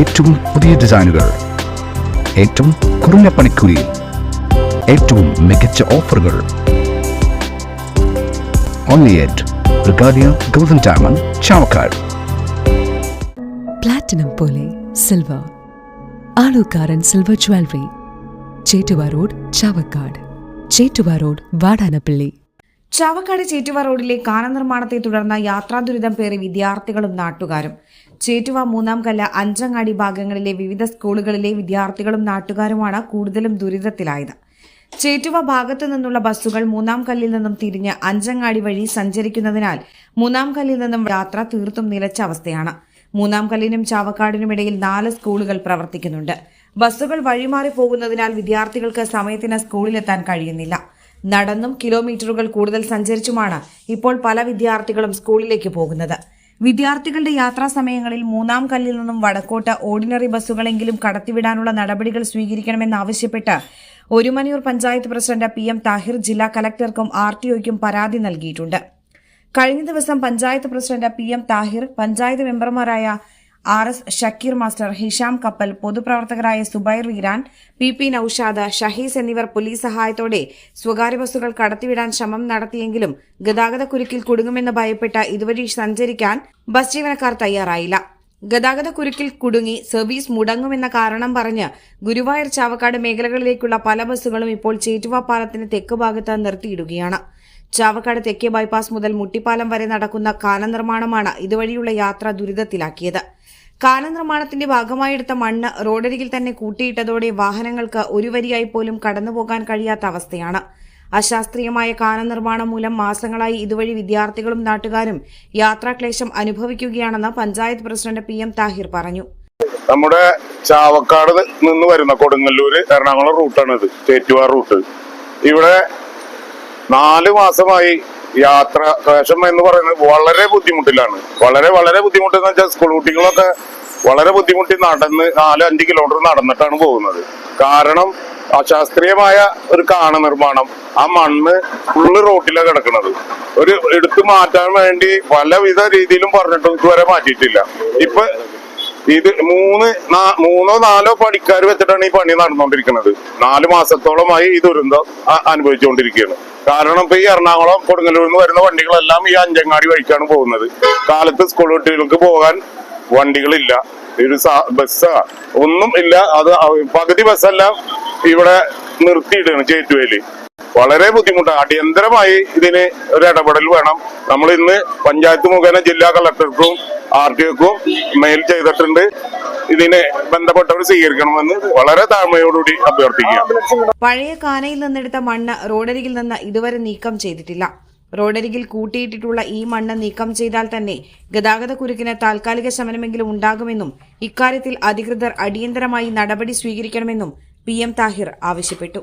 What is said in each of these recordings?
ഏറ്റവും പുതിയ ഡിസൈനുകൾ. ഏറ്റവും കുറഞ്ഞ പണിക്കൂലിയിൽ ഏറ്റവും മികച്ച ഓഫറുകൾ. Only at Regalia golden diamond Chavakkad platinum പോലെ silver Alukkaran silver jewellery Chettuva road Chavakkad Chettuva road Vadanappally Chavakkad Chettuva റോഡിലെ കാനനിർമ്മാണത്തെ തുടർന്ന തുടർന്ന് യാത്രാ ദുരിതം പേറി വിദ്യാർത്ഥികളും നാട്ടുകാരും. ചേറ്റുവ മൂന്നാം കല്ല അഞ്ചങ്ങാടി ഭാഗങ്ങളിലെ വിവിധ സ്കൂളുകളിലെ വിദ്യാർത്ഥികളും നാട്ടുകാരുമാണ് കൂടുതലും ദുരിതത്തിലായത്. ചേറ്റുവ ഭാഗത്തു നിന്നുള്ള ബസ്സുകൾ മൂന്നാം കല്ലിൽ നിന്നും തിരിഞ്ഞ് അഞ്ചങ്ങാടി വഴി സഞ്ചരിക്കുന്നതിനാൽ മൂന്നാം കല്ലിൽ നിന്നും യാത്ര തീർത്തും നിലച്ച അവസ്ഥയാണ്. മൂന്നാം കല്ലിനും ചാവക്കാടിനുമിടയിൽ നാല് സ്കൂളുകൾ പ്രവർത്തിക്കുന്നുണ്ട്. ബസ്സുകൾ വഴിമാറി പോകുന്നതിനാൽ വിദ്യാർത്ഥികൾക്ക് സമയത്തിന് സ്കൂളിലെത്താൻ കഴിയുന്നില്ല. നടന്നും കിലോമീറ്ററുകൾ കൂടുതൽ സഞ്ചരിച്ചുമാണ് ഇപ്പോൾ പല വിദ്യാർത്ഥികളും സ്കൂളിലേക്ക് പോകുന്നത്. വിദ്യാർത്ഥികളുടെ യാത്രാ സമയങ്ങളിൽ മൂന്നാം കല്ലിൽ നിന്നും വടക്കോട്ട് ഓർഡിനറി ബസ്സുകളെങ്കിലും കടത്തിവിടാനുള്ള നടപടികൾ സ്വീകരിക്കണമെന്നാവശ്യപ്പെട്ട് Orumanayur panchayat president P M Thahir ജില്ലാ കലക്ടർക്കും ആർ ടി ഒയ്ക്കും പരാതി നൽകിയിട്ടുണ്ട്. കഴിഞ്ഞ ദിവസം panchayat president P M Thahir panchayat മെമ്പർമാരായ R S Shakeer master Hisham Kappal പൊതുപ്രവർത്തകരായ Zubair Veeran P P Noushad Shahees എന്നിവർ പോലീസ് സഹായത്തോടെ സ്വകാര്യ ബസ്സുകൾ കടത്തിവിടാൻ ശ്രമം നടത്തിയെങ്കിലും ഗതാഗതക്കുരുക്കിൽ കുടുങ്ങുമെന്ന് ഭയപ്പെട്ട ഇതുവഴി സഞ്ചരിക്കാൻ ബസ് ജീവനക്കാർ തയ്യാറായില്ല. ഗതാഗതക്കുരുക്കിൽ കുടുങ്ങി സർവീസ് മുടങ്ങുമെന്ന കാരണം പറഞ്ഞ് ഗുരുവായൂർ ചാവക്കാട് മേഖലകളിലേക്കുള്ള പല ബസ്സുകളും ഇപ്പോൾ ചേറ്റുവാ തെക്ക് ഭാഗത്ത് നിർത്തിയിടുകയാണ്. ചാവക്കാട് തെക്കേ ബൈപ്പാസ് മുതൽ മുട്ടിപ്പാലം വരെ നടക്കുന്ന കാന നിർമ്മാണമാണ് ഇതുവഴിയുള്ള യാത്ര ദുരിതത്തിലാക്കിയത്. കാന നിർമ്മാണത്തിന്റെ ഭാഗമായെടുത്ത മണ്ണ് റോഡരികിൽ തന്നെ കൂട്ടിയിട്ടതോടെ വാഹനങ്ങൾക്ക് ഒരു വരിയായി പോലും കടന്നുപോകാൻ കഴിയാത്ത അവസ്ഥയാണ്. അശാസ്ത്രീയമായ കാന നിർമ്മാണം മൂലം മാസങ്ങളായി ഇതുവഴി വിദ്യാർത്ഥികളും നാട്ടുകാരും യാത്രാക്ലേശം അനുഭവിക്കുകയാണെന്ന് panchayat president P M Thahir പറഞ്ഞു. നമ്മുടെ ചാവക്കാട് നിന്ന് വരുന്ന കൊടുങ്ങല്ലൂര് എറണാകുളം റൂട്ടാണ് ഇത് ചേറ്റുവാർ റൂട്ട്. ഇവിടെ നാല് മാസമായി യാത്ര ക്ലേശം എന്ന് പറയുന്നത് വളരെ ബുദ്ധിമുട്ടിലാണ്. വളരെ വളരെ ബുദ്ധിമുട്ട് എന്ന് വെച്ചാൽ സ്കൂൾ കുട്ടികളൊക്കെ വളരെ ബുദ്ധിമുട്ടി നടന്ന് നാല് അഞ്ച് കിലോമീറ്റർ നടന്നിട്ടാണ് പോകുന്നത്. കാരണം അശാസ്ത്രീയമായ ഒരു കാണ നിർമ്മാണം ആ മണ്ണ് ഫുള്ള് റോട്ടിലാണ് കിടക്കുന്നത്. ഒരു എടുത്തു മാറ്റാൻ വേണ്ടി പലവിധ രീതിയിലും പറഞ്ഞിട്ടും ഇതുവരെ മാറ്റിയിട്ടില്ല. ഇപ്പൊ ഇത് മൂന്ന് മൂന്നോ നാലോ പണിക്കാർ വെച്ചിട്ടാണ് ഈ പണി നടന്നുകൊണ്ടിരിക്കുന്നത്. നാല് മാസത്തോളമായി ഈ ദുരന്തം അനുഭവിച്ചുകൊണ്ടിരിക്കുകയാണ്. കാരണം ഇപ്പൊ ഈ എറണാകുളം കൊടുങ്ങല്ലൂരിൽ നിന്ന് വരുന്ന വണ്ടികളെല്ലാം ഈ അഞ്ചങ്ങാടി വഴിക്കാണ് പോകുന്നത്. കാലത്ത് സ്കൂൾ കുട്ടികൾക്ക് പോകാൻ വണ്ടികളില്ല. ഒരു ബസ് ഒന്നും ഇല്ല. അത് പകുതി ബസ്സെല്ലാം ഇവിടെ നിർത്തിയിടുകയാണ് ചേറ്റുവേലി വളരെ ബുദ്ധിമുട്ടാണ്. അടിയന്തരമായി ഇതിന് ഒരു ഇടപെടൽ വേണം. നമ്മൾ ഇന്ന് പഞ്ചായത്ത് മുഖേന ജില്ലാ കളക്ടർക്കും ആർ ടി ഒക്കും മെയിൽ ചെയ്തിട്ടുണ്ട്. ഇതിനെ ബന്ധപ്പെട്ടവർ സ്വീകരിക്കണമെന്ന് വളരെ താഴ്മയോടുകൂടി അഭ്യർത്ഥിക്കുക പഴയ കാനയിൽ നിന്നെടുത്ത മണ്ണ് റോഡരികിൽ നിന്ന് ഇതുവരെ നീക്കം ചെയ്തിട്ടില്ല. റോഡരികിൽ കൂട്ടിയിട്ടിട്ടുള്ള ഈ മണ്ണ് നീക്കം ചെയ്താൽ തന്നെ ഗതാഗത കുരുക്കിന് താൽക്കാലിക ശമനമെങ്കിലും ഉണ്ടാകുമെന്നും ഇക്കാര്യത്തിൽ അധികൃതർ അടിയന്തരമായി നടപടി സ്വീകരിക്കണമെന്നും പി എം താഹിർ ആവശ്യപ്പെട്ടു.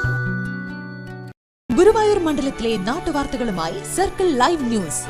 മണ്ഡലത്തിലെ നാട്ടുവാർത്തകളുമായി സർക്കിൾ ലൈവ് ന്യൂസ്.